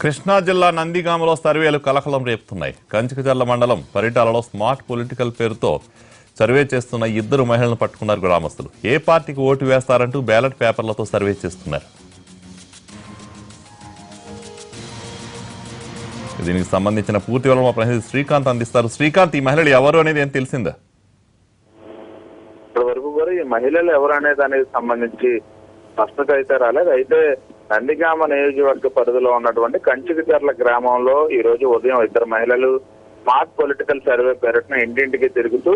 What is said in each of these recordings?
కృష్ణా జిల్లా నందిగామలో సర్వేలు కలకలం రేపుతున్నాయి. కంచికచర్ల మండలం పరిటాలలో స్మార్ట్ పొలిటికల్ పేరుతో సర్వే చేస్తున్న ఇద్దరు మహిళలను పట్టుకున్నారు గ్రామస్తులు. ఏ పార్టీకి ఓటు వేస్తారంటూ బ్యాలెట్ పేపర్లతో సర్వే చేస్తున్నారు. దీనికి సంబంధించిన పూర్తి వివరాలు మా ప్రతినిధి శ్రీకాంత్ అందిస్తారు. శ్రీకాంత్ ఈ మహిళలు ఎవరు అనేది ఏం తెలిసిందా? ఇప్పటి వరకు కూడా ఈ మహిళలు ఎవరు అనేది దానికి సంబంధించి స్పష్టత అయితే రాలేదు. అయితే నందిగామ నియోజకవర్గ పరిధిలో ఉన్నటువంటి కంచికచర్ల గ్రామంలో ఈ రోజు ఉదయం ఇద్దరు మహిళలు స్మార్ట్ పొలిటికల్ సర్వే పేరున ఇంటింటికి తిరుగుతూ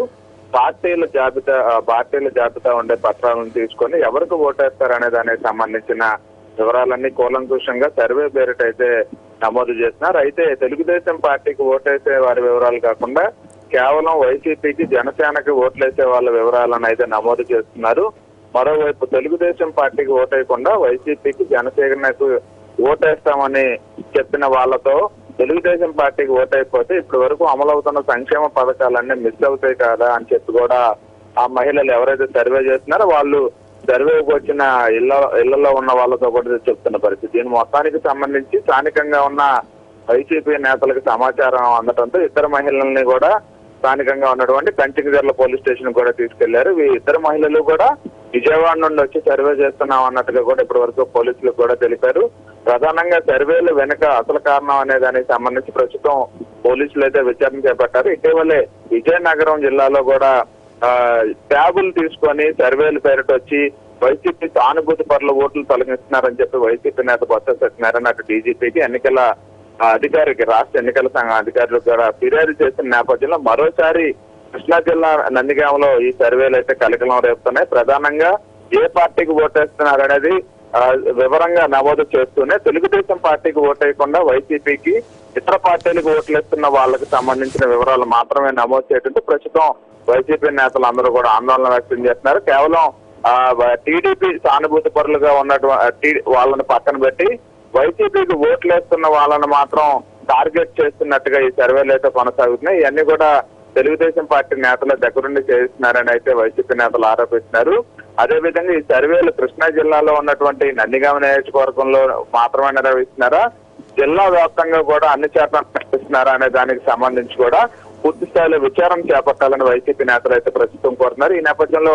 పార్టీల జాబితా పార్టీల జాబితా ఉండే పత్రాలను తీసుకొని ఎవరికి ఓటేస్తారనే దానికి సంబంధించిన వివరాలన్నీ కూలంకుషంగా సర్వే పేరిట అయితే నమోదు చేస్తున్నారు. అయితే తెలుగుదేశం పార్టీకి ఓటేసే వారి వివరాలు కాకుండా కేవలం వైసీపీకి జనసేనకి ఓట్లేసే వాళ్ళ వివరాలను అయితే నమోదు చేస్తున్నారు. మరోవైపు తెలుగుదేశం పార్టీకి ఓటేయకుండా వైసీపీకి జనసేనకు ఓటేస్తామని చెప్పిన వాళ్ళతో తెలుగుదేశం పార్టీకి ఓటైపోతే ఇప్పటి వరకు అమలవుతున్న సంక్షేమ పథకాలన్నీ మిస్ అవుతాయి కదా అని చెప్పి కూడా ఆ మహిళలు ఎవరైతే సర్వే చేస్తున్నారో వాళ్ళు సర్వేకి వచ్చిన ఇళ్ళ ఇళ్ళలో ఉన్న వాళ్ళతో కూడా చెప్తున్న పరిస్థితి. దీని మొత్తానికి సంబంధించి స్థానికంగా ఉన్న వైసీపీ నేతలకు సమాచారం అందటంతో ఇద్దరు మహిళల్ని కూడా స్థానికంగా ఉన్నటువంటి కంచికజర్ల పోలీస్ స్టేషన్ కూడా తీసుకెళ్ళారు. ఈ ఇద్దరు మహిళలు కూడా విజయవాడ నుండి వచ్చి సర్వే చేస్తున్నాం అన్నట్టుగా కూడా ఇప్పటి వరకు పోలీసులు కూడా తెలిపారు. ప్రధానంగా సర్వేలు వెనుక అసలు కారణం అనే దానికి సంబంధించి ప్రస్తుతం పోలీసులు అయితే విచారణ చేపట్టారు. ఇటీవలే విజయనగరం జిల్లాలో కూడా ఆ, ట్యాబులు తీసుకొని సర్వేలు పేరిట వచ్చి వైసీపీ సానుభూతి పరుల ఓట్లు తొలగిస్తున్నారని చెప్పి వైసీపీ నేత బొత్స సత్యనారాయణ అటు డీజీపీకి ఎన్నికల అధికారికి రాష్ట్ర ఎన్నికల సంఘం అధికారులకు కూడా ఫిర్యాదు చేసిన నేపథ్యంలో మరోసారి కృష్ణా జిల్లా నందిగామలో ఈ సర్వేలు అయితే కలకలం రేపుతున్నాయి. ప్రధానంగా ఏ పార్టీకి ఓటేస్తున్నారు అనేది వివరంగా నమోదు చేస్తూనే తెలుగుదేశం పార్టీకి ఓటేయకుండా వైసీపీకి ఇతర పార్టీలకు ఓట్లేస్తున్న వాళ్ళకి సంబంధించిన వివరాలు మాత్రమే నమోదు చేయడంతో ప్రస్తుతం వైసీపీ నేతలు అందరూ కూడా ఆందోళన వ్యక్తం చేస్తున్నారు. కేవలం టీడీపీ సానుభూతి పరులుగా ఉన్నటువంటి వాళ్ళని పక్కన పెట్టి వైసీపీకి ఓట్లేస్తున్న వాళ్ళని మాత్రం టార్గెట్ చేస్తున్నట్టుగా ఈ సర్వేలు అయితే కొనసాగుతున్నాయి. ఇవన్నీ కూడా తెలుగుదేశం పార్టీ నేతల దగ్గరుండి చేస్తున్నారని అయితే వైసీపీ నేతలు ఆరోపిస్తున్నారు. అదే విధంగా ఈ సర్వేలు కృష్ణా జిల్లాలో ఉన్నటువంటి నందిగామ నియోజకవర్గంలో మాత్రమే నిర్వహిస్తున్నారా? జిల్లా వ్యాప్తంగా కూడా అన్ని చోట్ల నిర్వహిస్తున్నారా అనే దానికి సంబంధించి కూడా పూర్తి స్థాయిలో విచారణ చేపట్టాలని వైసీపీ నేతలు అయితే ప్రస్తుతం కోరుతున్నారు. ఈ నేపథ్యంలో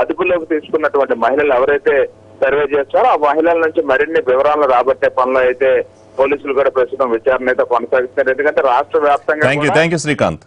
అదుపులోకి తీసుకున్నటువంటి మహిళలు ఎవరైతే సర్వే చేస్తారో ఆ మహిళల నుంచి మరిన్ని వివరాలు రాబట్టే పనులు అయితే పోలీసులు కూడా ప్రస్తుతం విచారణ అయితే కొనసాగిస్తున్నారు. ఎందుకంటే రాష్ట్ర వ్యాప్తంగా శ్రీకాంత్.